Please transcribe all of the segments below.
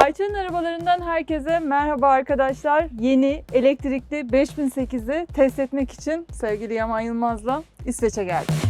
Ayça'nın arabalarından herkese merhaba arkadaşlar. Yeni elektrikli 5008'i test etmek için sevgili Yaman Yılmaz'la İsveç'e geldim.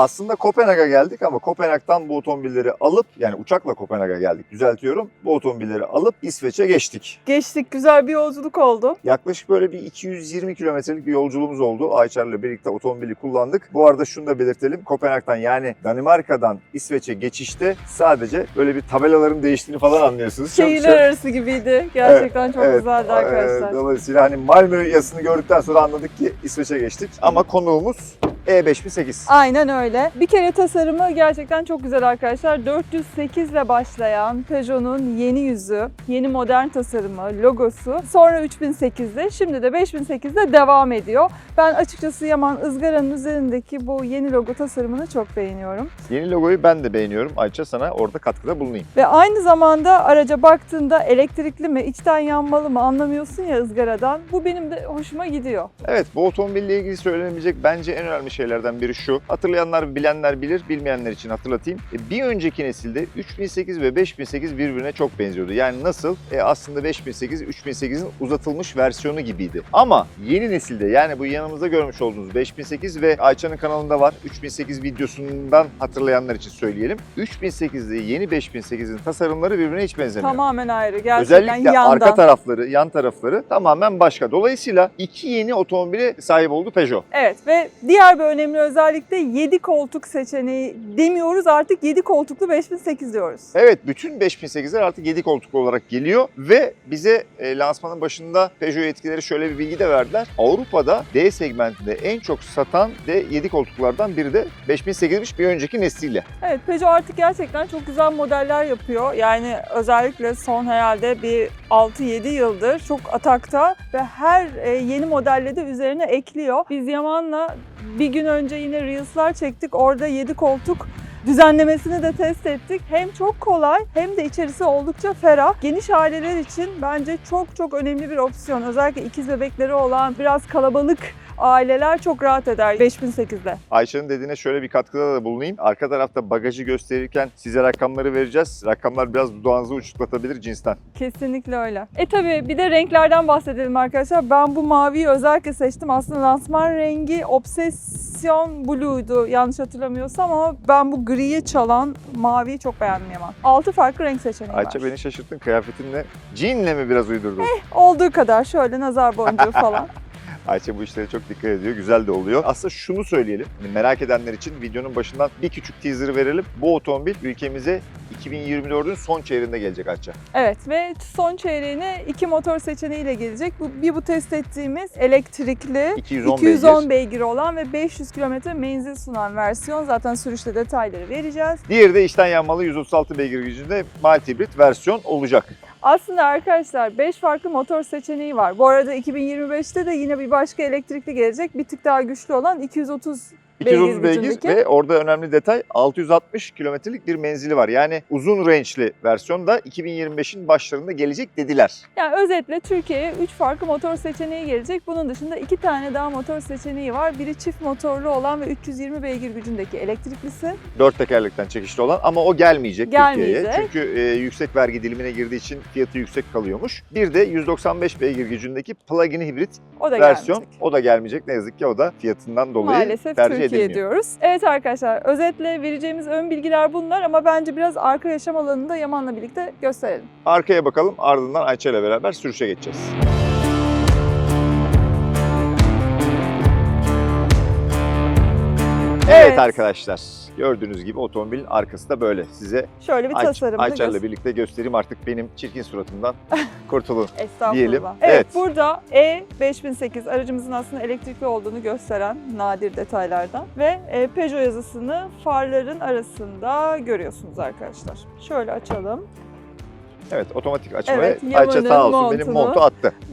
Aslında Kopenhag'a geldik ama Kopenhag'dan bu otomobilleri alıp yani uçakla Kopenhag'a geldik düzeltiyorum. Bu otomobilleri alıp İsveç'e geçtik. Geçtik güzel bir yolculuk oldu. Yaklaşık böyle bir 220 kilometrelik bir yolculuğumuz oldu. Ayçar'la birlikte otomobili kullandık. Bu arada şunu da belirtelim. Kopenhag'dan yani Danimarka'dan İsveç'e geçişte sadece böyle bir tabelaların değiştiğini falan anlıyorsunuz. Şehirler çok- arası gibiydi. Gerçekten çok Evet, güzeldi e, arkadaşlar. Dolayısıyla hani Malmö yazısını gördükten sonra anladık ki İsveç'e geçtik. Ama konuğumuz E5008. Aynen öyle. Bir kere tasarımı gerçekten çok güzel arkadaşlar. 408 ile başlayan Peugeot'un yeni yüzü, yeni modern tasarımı, logosu. Sonra 3008'de, şimdi de 5008'de devam ediyor. Ben açıkçası Yaman ızgaranın üzerindeki bu yeni logo tasarımını çok beğeniyorum. Yeni logoyu ben de beğeniyorum. Ayça sana orada katkıda bulunayım. Ve aynı zamanda araca baktığında elektrikli mi, içten yanmalı mı anlamıyorsun ya ızgaradan. Bu benim de hoşuma gidiyor. Evet bu otomobille ilgili söylenebilecek bence en önemli şeylerden biri şu. Hatırlayanlar bilenler bilir, bilmeyenler için hatırlatayım. E, Bir önceki nesilde 3008 ve 5008 birbirine çok benziyordu. Yani nasıl? E, aslında 5008 3008'in uzatılmış versiyonu gibiydi. Ama yeni nesilde yani bu yanımızda görmüş olduğunuz 5008 ve Ayça'nın kanalında var. 3008 videosundan hatırlayanlar için söyleyelim. 3008 ile yeni 5008'in tasarımları birbirine hiç benzemiyor. Tamamen ayrı. Gerçekten Özellikle yandan. arka tarafları, yan tarafları tamamen başka. Dolayısıyla iki yeni otomobile sahip oldu Peugeot. Evet ve diğer bir önemli özellik de 7 koltuk seçeneği demiyoruz artık 7 koltuklu 5008 diyoruz. Evet bütün 5008'ler artık 7 koltuklu olarak geliyor ve bize e, lansmanın başında Peugeot yetkileri şöyle bir bilgi de verdiler. Avrupa'da D segmentinde en çok satan de 7 koltuklardan biri de 5008'miş bir önceki nesliyle. Evet Peugeot artık gerçekten çok güzel modeller yapıyor. Yani özellikle son herhalde bir 6-7 yıldır çok atakta ve her e, yeni modelle de üzerine ekliyor. Biz Yaman'la bir gün önce yine Reels'lar çektik. Orada 7 koltuk düzenlemesini de test ettik. Hem çok kolay hem de içerisi oldukça ferah. Geniş aileler için bence çok çok önemli bir opsiyon. Özellikle ikiz bebekleri olan biraz kalabalık aileler çok rahat eder 5008'de. Ayşe'nin dediğine şöyle bir katkıda da bulunayım. Arka tarafta bagajı gösterirken size rakamları vereceğiz. Rakamlar biraz dudağınızı uçuklatabilir cinsten. Kesinlikle öyle. E tabi bir de renklerden bahsedelim arkadaşlar. Ben bu maviyi özellikle seçtim. Aslında lansman rengi Obsession Blue'ydu yanlış hatırlamıyorsam ama ben bu griyi çalan maviyi çok beğendim Yaman. 6 farklı renk seçeneği Ayça var. beni şaşırttın. Kıyafetinle jeanle mi biraz uydurdun? Olduğu kadar şöyle nazar boncuğu falan. Ayça bu işlere çok dikkat ediyor. Güzel de oluyor. Aslında şunu söyleyelim. Hani merak edenler için videonun başından bir küçük teaser verelim. Bu otomobil ülkemize 2024'ün son çeyreğinde gelecek Ayça. Evet ve son çeyreğine iki motor seçeneğiyle gelecek. Bu, bir bu test ettiğimiz elektrikli 210, 210 beygir. beygir olan ve 500 kilometre menzil sunan versiyon. Zaten sürüşte detayları vereceğiz. Diğeri de içten yanmalı 136 beygir gücünde mild hibrit versiyon olacak. Aslında arkadaşlar 5 farklı motor seçeneği var. Bu arada 2025'te de yine bir başka elektrikli gelecek. Bir tık daha güçlü olan 230 230 beygir ve orada önemli detay 660 kilometrelik bir menzili var. Yani uzun range'li versiyon da 2025'in başlarında gelecek dediler. Yani özetle Türkiye'ye 3 farklı motor seçeneği gelecek. Bunun dışında 2 tane daha motor seçeneği var. Biri çift motorlu olan ve 320 beygir gücündeki elektriklisi. Dört tekerlekten çekişli olan ama o gelmeyecek, Gelmeyecek. Türkiye'ye. Çünkü e, yüksek vergi dilimine girdiği için fiyatı yüksek kalıyormuş. Bir de 195 beygir gücündeki plug-in hibrit O da versiyon. gelmeyecek. O da gelmeyecek. Ne yazık ki o da fiyatından dolayı Maalesef tercih Türkiye edilmiyor. diyoruz. Evet arkadaşlar özetle vereceğimiz ön bilgiler bunlar ama bence biraz arka yaşam alanını da Yaman'la birlikte gösterelim. Arkaya bakalım ardından Ayça ile beraber sürüşe geçeceğiz. Evet. Evet. arkadaşlar Gördüğünüz gibi otomobilin arkası da böyle. Size Şöyle bir Ayça- tasarımını Ayça'yla birlikte göstereyim artık benim çirkin suratımdan kurtulun. Estağfurullah. diyelim. Evet, Evet. burada E5008 aracımızın aslında elektrikli olduğunu gösteren nadir detaylardan ve e, Peugeot yazısını farların arasında görüyorsunuz arkadaşlar. Şöyle açalım. Evet otomatik açma Evet, ve Ayça sağ olsun benim montunu. montu attı.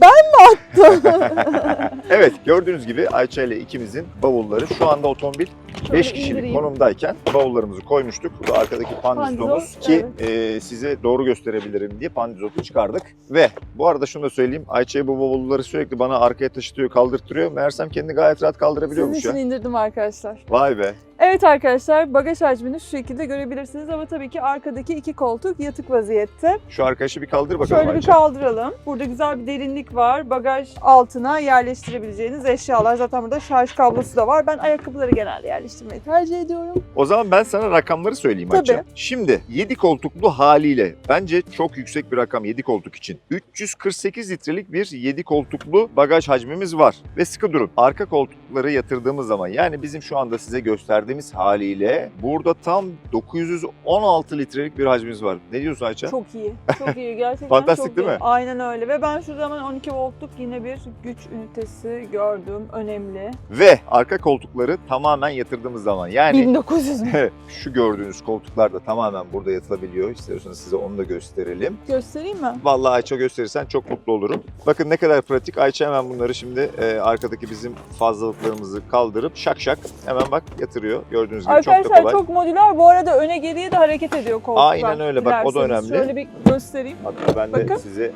Evet gördüğünüz gibi Ayça ile ikimizin bavulları şu anda otomobil 5 kişilik indireyim. konumdayken bavullarımızı koymuştuk. Bu da arkadaki pandizomuz Pandizot, ki e, size doğru gösterebilirim diye pandizotu çıkardık. Ve bu arada şunu da söyleyeyim. Ayça'ya bu bavulları sürekli bana arkaya taşıtıyor, kaldırtıyor. Meğersem kendini gayet rahat Sizin kaldırabiliyormuş için ya. indirdim arkadaşlar. Vay be. Evet arkadaşlar bagaj hacmini şu şekilde görebilirsiniz ama tabii ki arkadaki iki koltuk yatık vaziyette. Şu arkadaşı bir kaldır bakalım Şöyle bir Ayça. kaldıralım. Burada güzel bir derinlik var. Bagaj altına yerleştirebileceğiniz eşyalar. Zaten burada şarj kablosu da var. Ben ayakkabıları genelde yerleştirmeyi tercih ediyorum. O zaman ben sana rakamları söyleyeyim Tabii. Ayça. Şimdi 7 koltuklu haliyle bence çok yüksek bir rakam 7 koltuk için. 348 litrelik bir 7 koltuklu bagaj hacmimiz var. Ve sıkı durun. Arka koltukları yatırdığımız zaman yani bizim şu anda size gösterdiğimiz haliyle burada tam 916 litrelik bir hacmimiz var. Ne diyorsun Ayça? Çok iyi. Çok iyi. Gerçekten Fantastik çok değil iyi. mi? Aynen öyle. Ve ben şurada hemen 12 voltluk yine bir güç ünitesi gördüm. Önemli. Ve arka koltukları tamamen yatırdığımız zaman yani 1900 mü? şu gördüğünüz koltuklar da tamamen burada yatılabiliyor. İstiyorsanız size onu da gösterelim. Göstereyim mi? Vallahi Ayça gösterirsen çok mutlu olurum. Bakın ne kadar pratik. Ayça hemen bunları şimdi e, arkadaki bizim fazlalıklarımızı kaldırıp şak şak hemen bak yatırıyor. Gördüğünüz gibi çok da Arkadaşlar kolay. çok modüler. Bu arada öne geriye de hareket ediyor koltuklar. Aynen öyle. Bak, o da Dilerseniz önemli. Şöyle bir göstereyim. Hatta ben de Bakın. size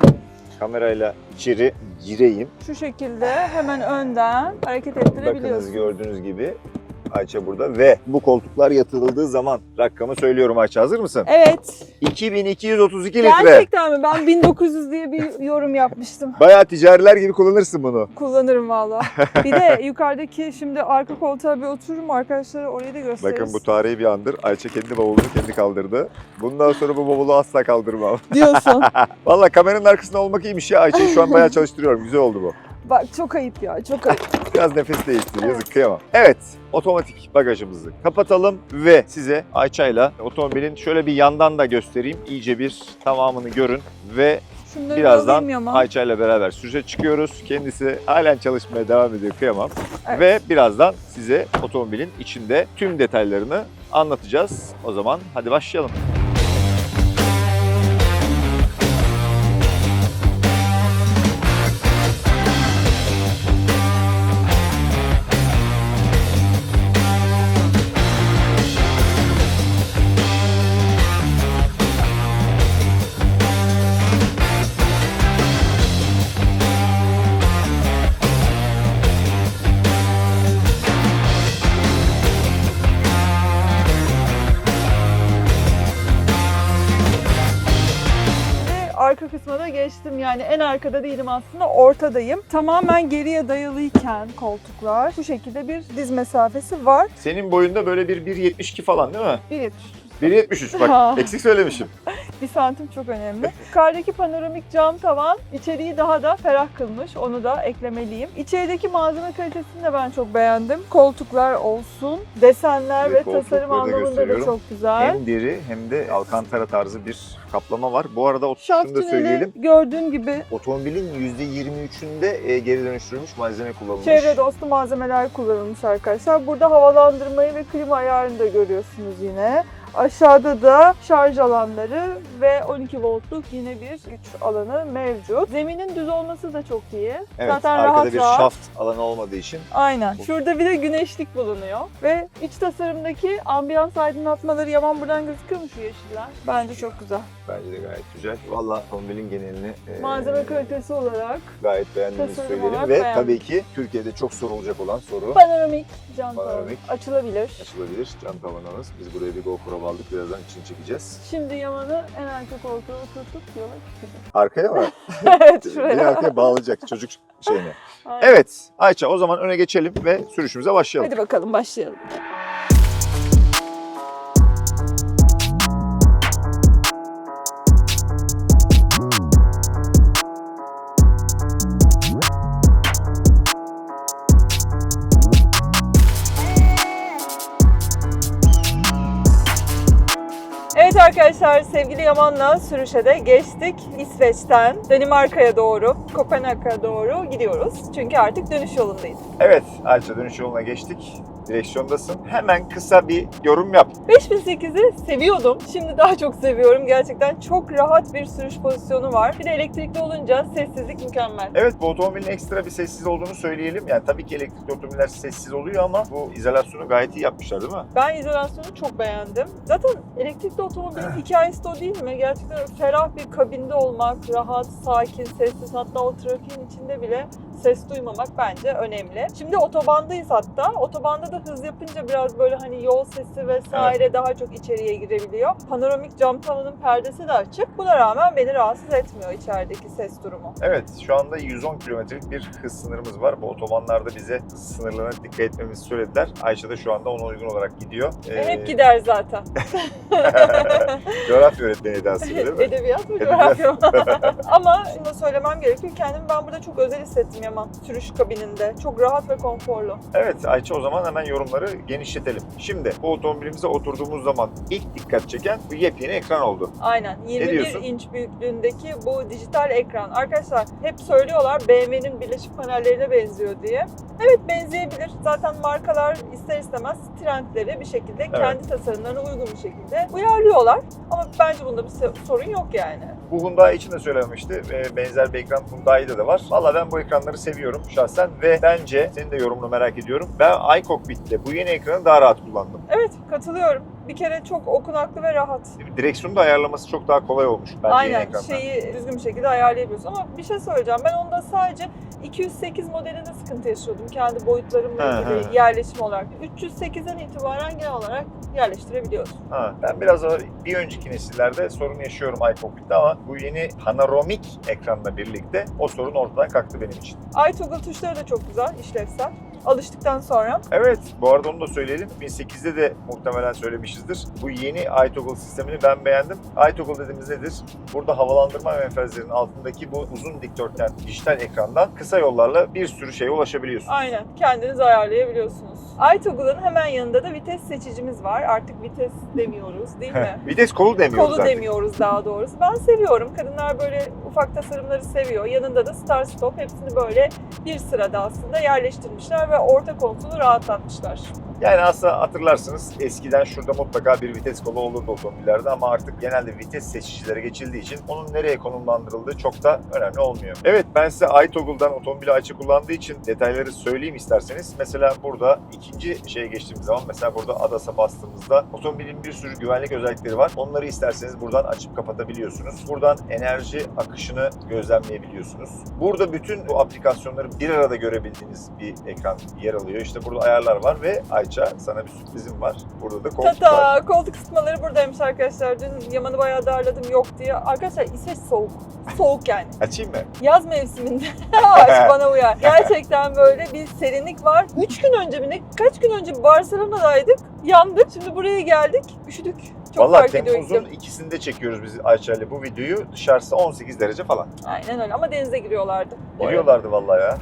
kamerayla içeri gireyim. Şu şekilde hemen önden hareket Bakınız ettirebiliyorsunuz. gördüğünüz gibi Ayça burada ve bu koltuklar yatırıldığı zaman rakamı söylüyorum Ayça hazır mısın? Evet. 2232 litre. Gerçekten mi? Ben 1900 diye bir yorum yapmıştım. Bayağı ticariler gibi kullanırsın bunu. Kullanırım valla. Bir de yukarıdaki şimdi arka koltuğa bir otururum arkadaşlara orayı da gösteririz. Bakın bu tarihi bir andır. Ayça kendi bavulunu kendi kaldırdı. Bundan sonra bu bavulu asla kaldırmam. Diyorsun. Valla kameranın arkasında olmak iyiymiş ya. Ayça'yı şu an bayağı çalıştırıyorum. Güzel oldu bu. Bak çok ayıp ya çok ayıp. Biraz nefes değiştir. Yazık kıyamam. Evet. Otomatik bagajımızı kapatalım ve size Ayça'yla otomobilin şöyle bir yandan da göstereyim. İyice bir tamamını görün ve Şunları birazdan ama. Ayça'yla beraber sürüşe çıkıyoruz. Kendisi halen çalışmaya devam ediyor kıyamam. Evet. Ve birazdan size otomobilin içinde tüm detaylarını anlatacağız. O zaman hadi başlayalım. Geçtim yani en arkada değilim aslında ortadayım. Tamamen geriye dayalıyken koltuklar bu şekilde bir diz mesafesi var. Senin boyunda böyle bir 1.72 falan değil mi? 1.70 1.73 bak eksik söylemişim. Bir santim çok önemli. Yukarıdaki panoramik cam tavan içeriği daha da ferah kılmış. Onu da eklemeliyim. İçerideki malzeme kalitesini de ben çok beğendim. Koltuklar olsun, desenler Evet, ve tasarım koltukları da anlamında da gösteriyorum. çok güzel. Hem deri hem de alkantara tarzı bir kaplama var. Bu arada o- Şaft da tüneli söyleyelim. gördüğün gibi Otomobilin %23'ünde e, geri dönüştürülmüş malzeme kullanılmış. çevre dostu malzemeler kullanılmış arkadaşlar. Burada havalandırmayı ve klima ayarını da görüyorsunuz yine. Aşağıda da şarj alanları ve 12 voltluk yine bir güç alanı mevcut. Zeminin düz olması da çok iyi. Evet, Zaten arkada rahat bir rahat. şaft alanı olmadığı için Aynen. Şurada bir de güneşlik bulunuyor. Ve iç tasarımdaki ambiyans aydınlatmaları yaman buradan gözüküyor mu şu yeşiller? Bence çok güzel. bence de gayet güzel. Valla otomobilin genelini e, Malzeme kalitesi olarak gayet beğendiğimizi söyleyelim ve beğendim. tabii ki Türkiye'de çok sorulacak olan soru panoramik cam Panoramik. açılabilir. açılabilir. Cam tavanımız. Biz buraya bir GoPro aldık. Birazdan içini çekeceğiz. Şimdi Yaman'ı en arka koltuğa oturtup yola çıkacağız. Arkaya mı? evet bir şuraya. arkaya bağlayacak çocuk şeyine. Aynen. Evet Ayça o zaman öne geçelim ve sürüşümüze başlayalım. Hadi bakalım başlayalım. Arkadaşlar sevgili Yaman'la sürüşe de geçtik. İsveç'ten Danimarka'ya doğru, Kopenhag'a doğru gidiyoruz. Çünkü artık dönüş yolundayız. Evet Ayça dönüş yoluna geçtik. Direksiyondasın. Hemen kısa bir yorum yap. 5008'i seviyordum. Şimdi daha çok seviyorum. Gerçekten çok rahat bir sürüş pozisyonu var. Bir de elektrikli olunca sessizlik mükemmel. Evet bu otomobilin ekstra bir sessiz olduğunu söyleyelim. Yani tabii ki elektrikli otomobiller sessiz oluyor ama bu izolasyonu gayet iyi yapmışlar değil mi? Ben izolasyonu çok beğendim. Zaten elektrikli otomobilin hikayesi de o değil mi? Gerçekten ferah bir kabinde olmak, rahat, sakin, sessiz hatta o trafiğin içinde bile ses duymamak bence önemli. Şimdi otobandayız hatta. Otobanda da hız yapınca biraz böyle hani yol sesi vesaire daha çok içeriye girebiliyor. Panoramik cam tavanın perdesi de açık. Buna rağmen beni rahatsız etmiyor içerideki ses durumu. Evet şu anda 110 kilometrelik bir hız sınırımız var. Bu otobanlarda bize hız sınırlarına dikkat etmemizi söylediler. Ayşe de şu anda ona uygun olarak gidiyor. E, Ee, hep gider zaten. Coğrafya öğretmeni edası değil mi? Edebiyat mı coğrafya? Ama şunu söylemem gerekiyor. Kendimi ben burada çok özel hissettim Yaman. Sürüş kabininde. Çok rahat ve konforlu. Evet Ayça o zaman hemen yorumları genişletelim. Şimdi bu otomobilimize oturduğumuz zaman ilk dikkat çeken bu yepyeni ekran oldu. Aynen. 21 diyorsun? inç büyüklüğündeki bu dijital ekran. Arkadaşlar hep söylüyorlar BMW'nin birleşik panellerine benziyor diye. Evet benzeyebilir. Zaten markalar ister istemez trendleri bir şekilde kendi tasarımlarına uygun bir şekilde uyarlıyorlar. Ama bence bunda bir sorun yok yani. Bu Hyundai için de söylemişti. Ee, Benzer bir ekran Hyundai'de de var. Valla ben bu ekranları seviyorum şahsen ve bence senin de yorumunu merak ediyorum. Ben iCockpit'te bu yeni ekranı daha rahat kullandım. Evet katılıyorum. Bir kere çok okunaklı ve rahat. Direksiyonu da ayarlaması çok daha kolay olmuş bence Aynen şeyi düzgün bir şekilde ayarlayabiliyorsun. Ama bir şey söyleyeceğim. Ben onda sadece 208 modelinde sıkıntı yaşıyordum. Kendi boyutlarımla ilgili yerleşim olarak. 308'den itibaren genel olarak yerleştirebiliyorsun. Ha, ben biraz daha bir önceki nesillerde sorun yaşıyorum iCockpit'te ama bu yeni panoramik ekranla birlikte o sorun ortadan kalktı benim için. iToggle tuşları da çok güzel, işlevsel. Alıştıktan sonra Evet, bu arada onu da söyleyelim. 1008'de de muhtemelen söylemişizdir. Bu yeni iToggle sistemini ben beğendim. iToggle dediğimiz nedir? Burada havalandırma menfezlerinin altındaki bu uzun dikdörtgen dijital ekrandan kısa yollarla bir sürü şeye ulaşabiliyorsun. aynen kendiniz ayarlayabiliyorsunuz. iToggle'ın hemen yanında da vites seçicimiz var. Artık vites demiyoruz değil mi? Vites kolu demiyoruz Kolu artık. demiyoruz daha doğrusu. Ben seviyorum. Kadınlar böyle ufak tasarımları seviyor. Yanında da start stop hepsini böyle bir sırada aslında yerleştirmişler ve orta konsolu rahatlatmışlar. Yani aslında hatırlarsınız eskiden şurada mutlaka bir vites kolu olurdu otomobillerde ama artık genelde vites seçicilere geçildiği için onun nereye konumlandırıldığı çok da önemli olmuyor. Evet ben size iToggle'dan otomobili açı kullandığı için detayları söyleyeyim isterseniz. Mesela burada ikinci şeye geçtiğimiz zaman mesela burada ADAS'a bastığımızda otomobilin bir sürü güvenlik özellikleri var. Onları isterseniz buradan açıp kapatabiliyorsunuz. Buradan enerji akışını gözlemleyebiliyorsunuz. Burada bütün bu aplikasyonları bir arada görebildiğiniz bir ekran yer alıyor. İşte burada ayarlar var ve Ayça sana bir sürprizim var. Burada da koltuk var. Tata koltuk ısıtmaları buradaymış arkadaşlar. Dün Yaman'ı bayağı darladım yok diye. Arkadaşlar İsveç soğuk. Soğuk yani. Açayım mı? Yaz mevsiminde Aşk bana uyar. Gerçekten böyle bir serinlik var. Üç gün önce mi ne? Kaç gün önce Barcelona'daydık. Yandık. Şimdi buraya geldik. Üşüdük. Çok Vallahi fark ediyor Temmuz'un iklim. ikisinde çekiyoruz biz Ayça ile bu videoyu. Dışarısı 18 derece falan. Aynen öyle ama denize giriyorlardı. Geliyorlardı vallahi ya.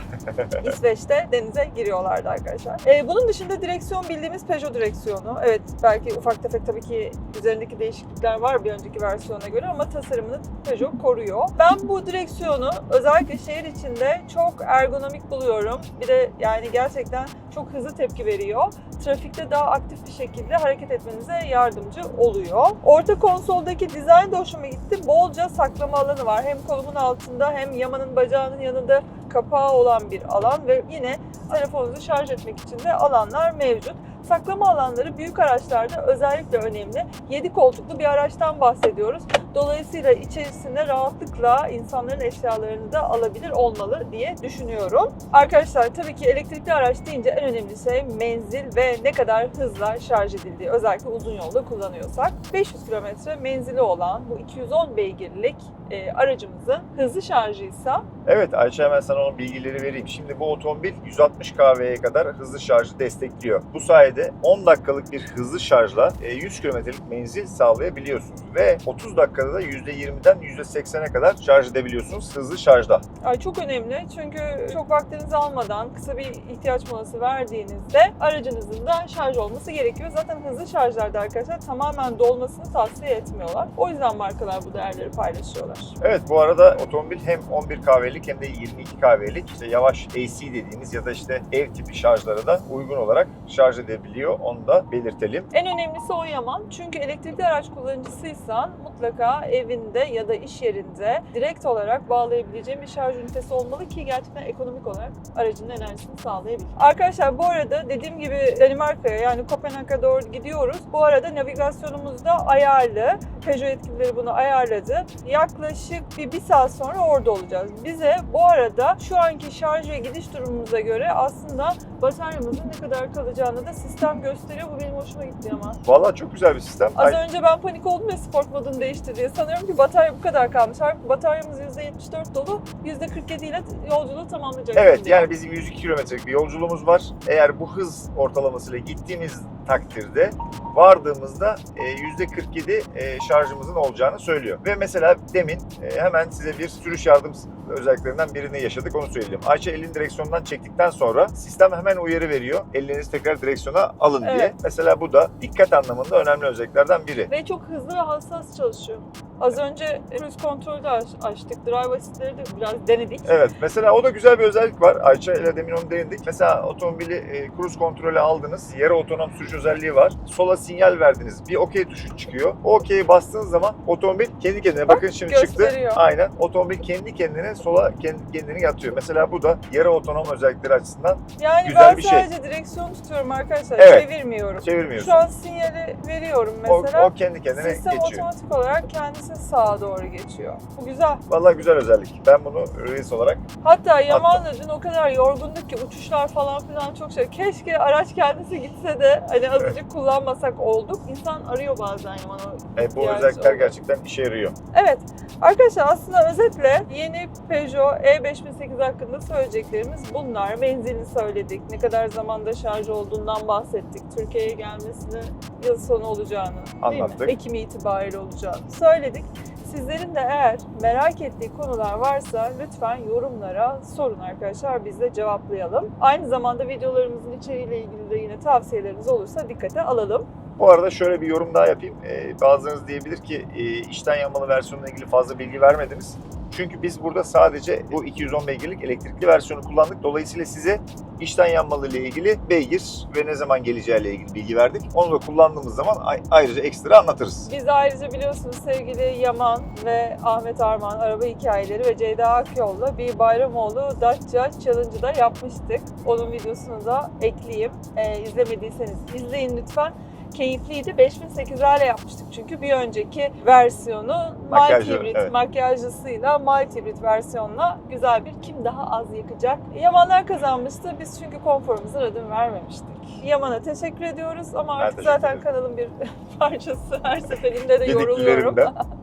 İsveç'te denize giriyorlardı arkadaşlar. Ee, bunun dışında direksiyon bildiğimiz Peugeot direksiyonu. Evet belki ufak tefek tabii ki üzerindeki değişiklikler var bir önceki versiyona göre ama tasarımını Peugeot koruyor. Ben bu direksiyonu özellikle şehir içinde çok ergonomik buluyorum. Bir de yani gerçekten çok hızlı tepki veriyor. Trafikte daha aktif bir şekilde hareket etmenize yardımcı oluyor. Orta konsoldaki dizayn da hoşuma gitti. Bolca saklama alanı var. Hem kolumun altında hem Yaman'ın bacağının yanında kapağı olan bir alan ve yine telefonunuzu şarj etmek için de alanlar mevcut. Saklama alanları büyük araçlarda özellikle önemli. 7 koltuklu bir araçtan bahsediyoruz. Dolayısıyla içerisinde rahatlıkla insanların eşyalarını da alabilir olmalı diye düşünüyorum. Arkadaşlar tabii ki elektrikli araç deyince en önemli şey menzil ve ne kadar hızla şarj edildiği. Özellikle uzun yolda kullanıyorsak. 500 kilometre menzili olan bu 210 beygirlik e, aracımızın hızlı şarjıysa Evet Ayça hemen sana onun bilgileri vereyim. Şimdi bu otomobil 160 kW'ye kadar hızlı şarjı destekliyor. Bu sayede 10 dakikalık bir hızlı şarjla e, 100 kilometrelik menzil sağlayabiliyorsunuz. Ve 30 dakikada da %20'den %80'e kadar şarj edebiliyorsunuz hızlı şarjda. Ay çok önemli çünkü çok vaktinizi almadan kısa bir ihtiyaç molası verdiğinizde aracınızın da şarj olması gerekiyor. Zaten hızlı şarjlarda arkadaşlar tamamen dolmasını tavsiye etmiyorlar. O yüzden markalar bu değerleri paylaşıyorlar. Evet bu arada otomobil hem 11 kahvelik hem de 22 kahvelik işte yavaş AC dediğimiz ya da işte ev tipi şarjlara da uygun olarak şarj edebiliyor. Onu da belirtelim. En önemlisi o Yaman. Çünkü elektrikli araç kullanıcısıysan mutlaka evinde ya da iş yerinde direkt olarak bağlayabileceğin bir şarj ünitesi olmalı ki gerçekten ekonomik olarak aracının enerjisini sağlayabilir. Arkadaşlar bu arada dediğim gibi Danimarka'ya yani Kopenhag'a doğru gidiyoruz. Bu arada navigasyonumuz da ayarlı. Peugeot yetkilileri bunu ayarladı. Yaklaşık bir, bir saat sonra orada olacağız. Bize bu arada şu anki şarj ve gidiş durumumuza göre aslında bataryamızın ne kadar kalacağını da sistem gösteriyor. Bu benim hoşuma gitti ama. Vallahi çok güzel bir sistem. Az Ay- önce ben panik oldum ya sport modunu değiştir diye. Sanıyorum ki batarya bu kadar kalmış. Halbuki bataryamız %74 dolu. %47 ile yolculuğu tamamlayacak. Evet yani bizim 102 kilometrelik bir yolculuğumuz var. Eğer bu hız ortalamasıyla gittiğimiz takdirde vardığımızda e, %47 e, şarjımızın olacağını söylüyor. Ve mesela demin e, hemen size bir sürüş yardım özelliklerinden birini yaşadık onu söyleyeyim. Ayça elini direksiyondan çektikten sonra sistem hemen uyarı veriyor. Ellerinizi tekrar direksiyona alın diye. Evet. Mesela bu da dikkat anlamında önemli özelliklerden biri. Ve çok hızlı ve hassas çalışıyor. Az önce cruise kontrolü de aç- açtık. Drive assist'leri de biraz denedik. Evet mesela o da güzel bir özellik var. Ayça ile demin onu değindik. Mesela otomobili e, cruise kontrolü aldınız. Yarı otonom sürüş özelliği var. Sola sinyal verdiniz. Bir okey tuşu çıkıyor. O okey'i bastığınız zaman otomobil kendi kendine Bak, bakın şimdi çıktı. gösteriyor. Aynen. Otomobil kendi kendine sola kendi kendini yatıyor. Mesela bu da yarı otonom özellikleri açısından Yani Güzel ben bir şey. sadece direksiyon tutuyorum arkadaşlar. Evet. Çevirmiyorum. çevirmiyorsun. Şu an sinyali veriyorum O, mesela. o kendi kendine Sistem geçiyor. otomatik olarak kendisi sağa doğru geçiyor. Bu güzel. Vallahi güzel özellik. Ben bunu Reels olarak Hatta Yaman'la dün o kadar yorgunduk ki uçuşlar falan filan çok şey. Keşke araç kendisi gitse de hani azıcık kullanmasak olduk. İnsan arıyor bazen Yaman'ı. e, bu özellikler olan. gerçekten işe yarıyor. Evet arkadaşlar aslında özetle yeni Peugeot E5008 hakkında söyleyeceklerimiz bunlar. Menzilini söyledik. Ne kadar zamanda şarj olduğundan bahsettik. Türkiye'ye gelmesini yıl sonu olacağını Anlattık. Ekim itibariyle olacağını söyledik. Sizlerin de eğer merak ettiği konular varsa lütfen yorumlara sorun arkadaşlar biz de cevaplayalım. Aynı zamanda videolarımızın içeriğiyle ilgili de yine tavsiyeleriniz olursa dikkate alalım. Bu arada şöyle bir yorum daha yapayım. Ee, bazılarınız diyebilir ki e, içten yanmalı versiyonuna ilgili fazla bilgi vermediniz. Çünkü biz burada sadece bu 210 beygirlik elektrikli versiyonu kullandık. Dolayısıyla size içten yanmalı ile ilgili beygir ve ne zaman geleceğiyle ilgili bilgi verdik. Onu da kullandığımız zaman ay- ayrıca ekstra anlatırız. Biz ayrıca biliyorsunuz sevgili Yaman ve Ahmet Arman araba hikayeleri ve Ceyda Akyol'la bir Bayramoğlu Dacia Challenge'ı da yapmıştık. Onun videosunu da ekleyeyim. Ee, izlemediyseniz izleyin lütfen. Keyifliydi. 5008'lerle yapmıştık çünkü bir önceki versiyonu Makyajlı, mild hibrit evet. makyajlısıyla mild hibrit versiyonla güzel bir kim daha az yakacak. Yamanlar kazanmıştı. Biz çünkü konforumuza ödün vermemiştik. Yaman'a teşekkür ediyoruz ama Ben artık zaten kanalın bir parçası. Her seferinde de yoruluyorum.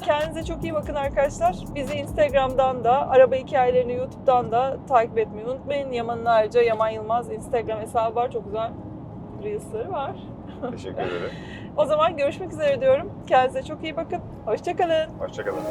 Kendinize çok iyi bakın arkadaşlar. Bizi Instagram'dan da, araba hikayelerini YouTube'dan da takip etmeyi unutmayın. Yaman'ın ayrıca Yaman Yılmaz Instagram hesabı var. Çok güzel Reels'ları var. Teşekkür ederim. O zaman görüşmek üzere diyorum. Kendinize çok iyi bakın. Hoşçakalın. Hoşçakalın.